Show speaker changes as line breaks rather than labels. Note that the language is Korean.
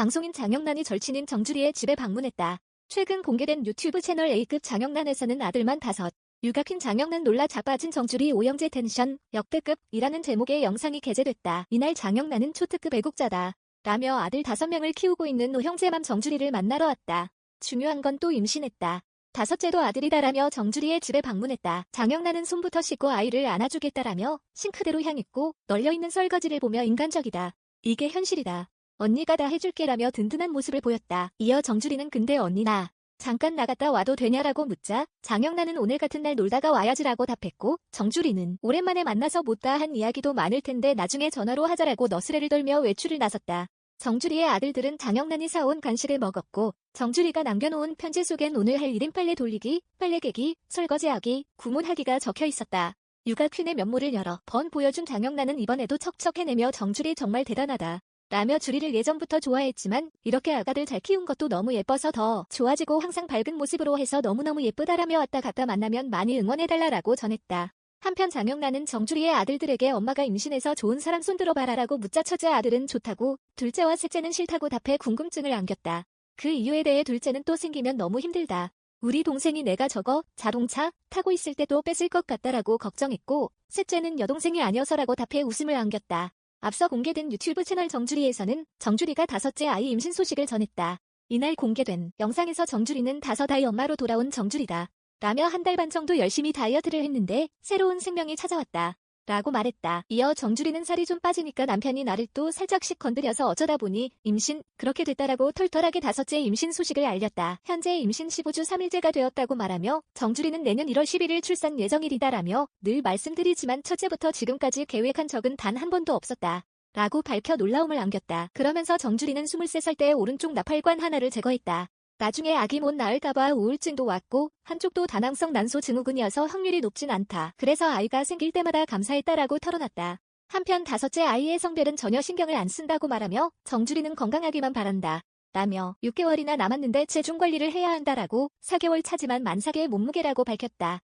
방송인 장영란이 절친인 정주리의 집에 방문했다. 최근 공개된 유튜브 채널 A급 장영란에서는 아들만 다섯. 육아퀸 장영란 놀라 자빠진 정주리 오영재 텐션 역대급이라는 제목의 영상이 게재됐다. 이날 장영란은 초특급 애국자다. 라며 아들 다섯 명을 키우고 있는 형제맘 정주리를 만나러 왔다. 중요한 건 또 임신했다. 다섯째도 아들이다라며 정주리의 집에 방문했다. 장영란은 손부터 씻고 아이를 안아주겠다라며 싱크대로 향했고 널려있는 설거지를 보며 인간적이다. 이게 현실이다. 언니가 다 해줄게라며 든든한 모습을 보였다. 이어 정주리는 근데 언니 나 잠깐 나갔다 와도 되냐라고 묻자 장영란은 오늘 같은 날 놀다가 와야지라고 답했고 정주리는 오랜만에 만나서 못다 한 이야기도 많을 텐데 나중에 전화로 하자라고 너스레를 떨며 외출을 나섰다. 정주리의 아들들은 장영란이 사온 간식을 먹었고 정주리가 남겨놓은 편지 속엔 오늘 할 일인 빨래 돌리기, 빨래 개기, 설거지하기, 구문하기가 적혀 있었다. 육아 퀸의 면모를 여러 번 보여준 장영란은 이번에도 척척 해내며 정주리 정말 대단하다. 라며 주리를 예전부터 좋아했지만 이렇게 아가들 잘 키운 것도 너무 예뻐서 더 좋아지고 항상 밝은 모습으로 해서 너무너무 예쁘다라며 왔다 갔다 만나면 많이 응원해달라라고 전했다. 한편 장영란은 정주리의 아들들에게 엄마가 임신해서 좋은 사람 손들어 봐라라고 묻자 첫째 아들은 좋다고 둘째와 셋째는 싫다고 답해 궁금증을 안겼다. 그 이유에 대해 둘째는 또 생기면 너무 힘들다. 우리 동생이 내가 저거 자동차 타고 있을 때도 뺏을 것 같다라고 걱정했고 셋째는 여동생이 아니어서라고 답해 웃음을 안겼다. 앞서 공개된 유튜브 채널 정주리에서는 정주리가 다섯째 아이 임신 소식을 전했다. 이날 공개된 영상에서 정주리는 다섯 아이 엄마로 돌아온 정주리다. 라며 한 달 반 정도 열심히 다이어트를 했는데 새로운 생명이 찾아왔다. 라고 말했다. 이어 정주리는 살이 좀 빠지니까 남편이 나를 또 살짝씩 건드려서 어쩌다 보니 임신 그렇게 됐다라고 털털하게 다섯째 임신 소식을 알렸다. 현재 임신 15주 3일째가 되었다고 말하며 정주리는 내년 1월 11일 출산 예정일이다라며 늘 말씀드리지만 첫째부터 지금까지 계획한 적은 단 한 번도 없었다. 라고 밝혀 놀라움을 안겼다. 그러면서 정주리는 23살 때 오른쪽 나팔관 하나를 제거했다. 나중에 아기 못 낳을까봐 우울증도 왔고 한쪽도 다낭성 난소 증후군이어서 확률이 높진 않다. 그래서 아이가 생길 때마다 감사했다라고 털어놨다. 한편 다섯째 아이의 성별은 전혀 신경을 안 쓴다고 말하며 정주리는 건강하기만 바란다. 라며 6개월이나 남았는데 체중 관리를 해야 한다라고 4개월 차지만 만삭의 몸무게라고 밝혔다.